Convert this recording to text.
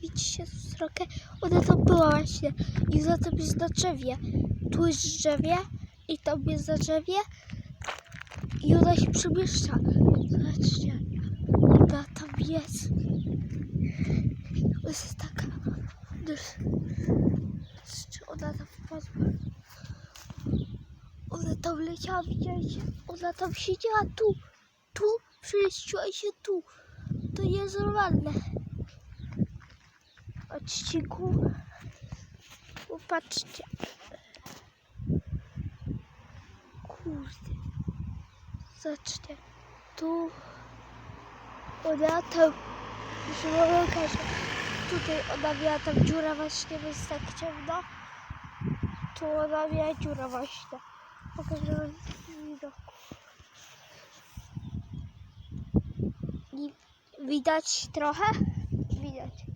widzicie tu srokę? Ona tam była właśnie i za tym jest na drzewie. Tu jest drzewie i tam jest na drzewie i ona się przemieszcza. Zobaczcie, ona tam jest. To jest taka... Zobaczcie, ona tam wpadła. Ona tam leciała, widzieliście? Ona tam siedziała tu, tu, przemieściła się tu. To jest normalne. Odcinku. Popatrzcie. Kurde. Zobaczcie. Tu. Ona tam. Już wam pokażę. Tutaj ona miała tam dziura właśnie, więc tak ciemno. Tu ona miała dziura właśnie. Pokażę wam widoku. Widać trochę? Widać.